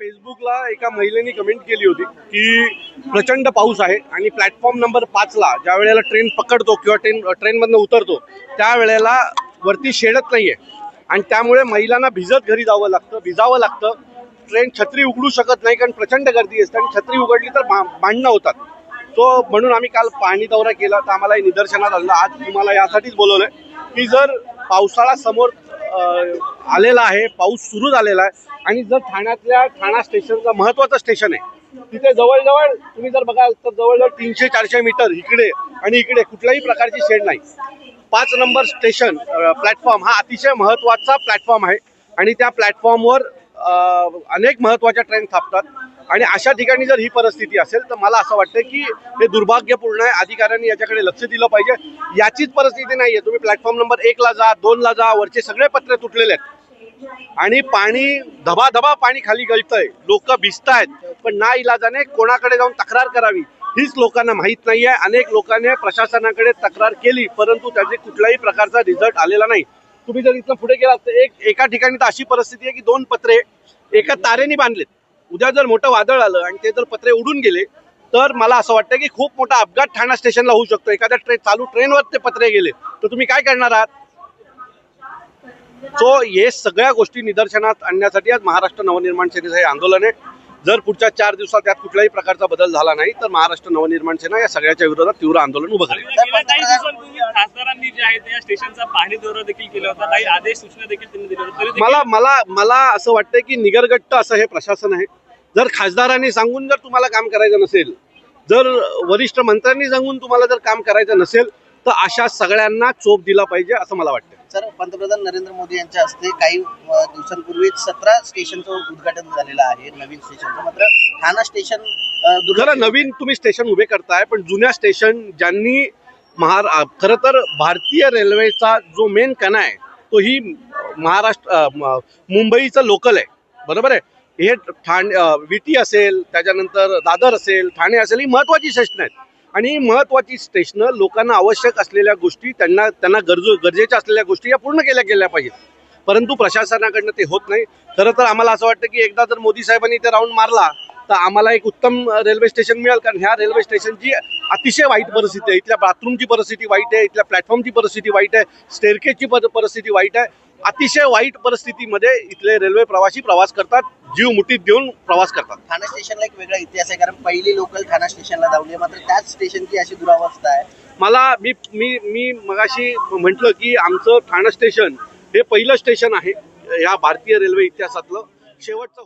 फेसबुकला एका महिलेने कमेंट केली होती की प्रचंड पाऊस आहे आणि प्लॅटफॉर्म नंबर पाचला ज्या वेळेला ट्रेन पकडतो किंवा ट्रेन ट्रेनमधनं उतरतो त्यावेळेला वरती शेडत नाही आहे आणि त्यामुळे महिलांना भिजत घरी जावं लागतं भिजावं लागतं. ट्रेन छत्री उघडू शकत नाही कारण प्रचंड गर्दी असते आणि छत्री उघडली तर भा- भांडणं होतात. सो म्हणून आम्ही काल पाहणी दौरा केला. तर आम्हाला निदर्शनात आलं. आज तुम्हाला यासाठीच बोलवलंय की जर पावसाळा समोर आलेला आहे पाऊस सुरू झालेला आहे. आणि जर ठाण्यातल्या ठाणा स्टेशनचं महत्त्वाचं स्टेशन आहे तिथे जवळजवळ तुम्ही जर बघाल तर जवळजवळ तीनशे चारशे मीटर इकडे आणि इकडे कुठल्याही प्रकारची शेड नाही. पाच नंबर स्टेशन प्लॅटफॉर्म हा अतिशय महत्त्वाचा प्लॅटफॉर्म आहे. आणि त्या प्लॅटफॉर्मवर अनेक महत्त्वाच्या ट्रेन थांबतात आणि अशा ठिकाणी जर ही परिस्थिती असेल तर मला असं वाटतं की हे दुर्भाग्यपूर्ण आहे. अधिकाऱ्यांनी याच्याकडे लक्ष दिलं पाहिजे. याचीच परिस्थिती नाही आहे तुम्ही प्लॅटफॉर्म नंबर एकला जा दोनला जा वरचे सगळे पत्रे तुटलेले आहेत. आणि पाणी धबाधबा पाणी खाली गळतंय. लोक आहेत पण ना इलाजाने कोणाकडे जाऊन तक्रार करावी हीच लोकांना माहीत नाही आहे अनेक लोकांनी प्रशासनाकडे तक्रार केली परंतु त्याचे कुठल्याही प्रकारचा रिझल्ट आलेला नाही. तुम्ही जर इथं पुढे गेलात तर एक एका ठिकाणी तर अशी परिस्थिती आहे की दोन पत्रे एका तारेने बांधलेत. उद्या जर मोठं वादळ आलं आणि ते जर पत्रे उडून गेले तर मला असं वाटतं की खूप मोठा अपघात ठाणा स्टेशनला होऊ शकतो. एखाद्या ट्रेन चालू ट्रेनवर ते पत्रे गेले. तर तुम्ही काय करणार आहात? सो हे सगळ्या गोष्टी निदर्शनात आणण्यासाठी आज महाराष्ट्र नवनिर्माण सेनेचं हे आंदोलन आहे. जर पुढच्या चार दिवसात त्यात कुठल्याही प्रकारचा बदल झाला नाही तर महाराष्ट्र नवनिर्माण सेना या सगळ्याच्या विरोधात तीव्र आंदोलन उभं करेल. खासदारांनी जे आहे त्या स्टेशनचा पाहणी दौरा देखील केला होता. काही आदेश सूचना देखील त्यांनी दिल्या होत्या. मला मला मला असं वाटतं की निगरगट्ट असं हे प्रशासन आहे. जर खासदारांनी सांगून जर तुम्हाला काम करायचं नसेल जर वरिष्ठ मंत्र्यांनी सांगून तुम्हाला जर काम करायचं नसेल तर अशा सगळ्यांना चोप दिला पाहिजे असं मला वाटतं सर पंतप्रधान नरेंद्र मोदी यांच्या हस्ते काही दिवसांपूर्वी सतरा स्टेशनचं उद्घाटन झालेलं आहे नवीन स्टेशनचं मात्र ठाणा स्टेशन अ, खरं नवीन तुम्ही स्टेशन उभे करताय पण जुन्या स्टेशन ज्यांनी महार खरं तर भारतीय रेल्वेचा जो मेन कणा आहे तो ही महाराष्ट्र मुंबईचं लोकल आहे. बरोबर आहे? हे ठाणे विटी असेल त्याच्यानंतर दादर असेल ठाणे असेल ही महत्वाची स्टेशन आहेत. आणि महत्त्वाची स्टेशनं लोकांना आवश्यक असलेल्या गोष्टी त्यांना त्यांना गरजू गरजेच्या असलेल्या गोष्टी या पूर्ण केल्या गेल्या पाहिजेत. परंतु प्रशासनाकडनं ते होत नाही. खरं तर आम्हाला असं वाटतं की एकदा जर मोदी साहेबांनी इथे राऊंड मारला तर आम्हाला एक उत्तम रेल्वे स्टेशन मिळेल. कारण ह्या रेल्वे स्टेशनची अतिशय वाईट परिस्थिती आहे. इथल्या बाथरूमची परिस्थिती वाईट आहे इथल्या प्लॅटफॉर्मची परिस्थिती वाईट आहे स्टेअरकेजची परिस्थिती वाईट आहे. अतिशय वाईट परिस्थितीमध्ये इथले रेल्वे प्रवासी प्रवास करतात जीव मुठीत घेऊन प्रवास करतात. ठाणा स्टेशनला एक वेगळा इतिहास आहे कारण पहिली लोकल ठाणा स्टेशनला धावली मात्र त्याच स्टेशनची अशी दुरावस्था आहे. मला मी मी मी मगाशी म्हटलं की आमचं ठाणा स्टेशन हे पहिलं स्टेशन आहे या भारतीय रेल्वे इतिहासातलं. शेवटचं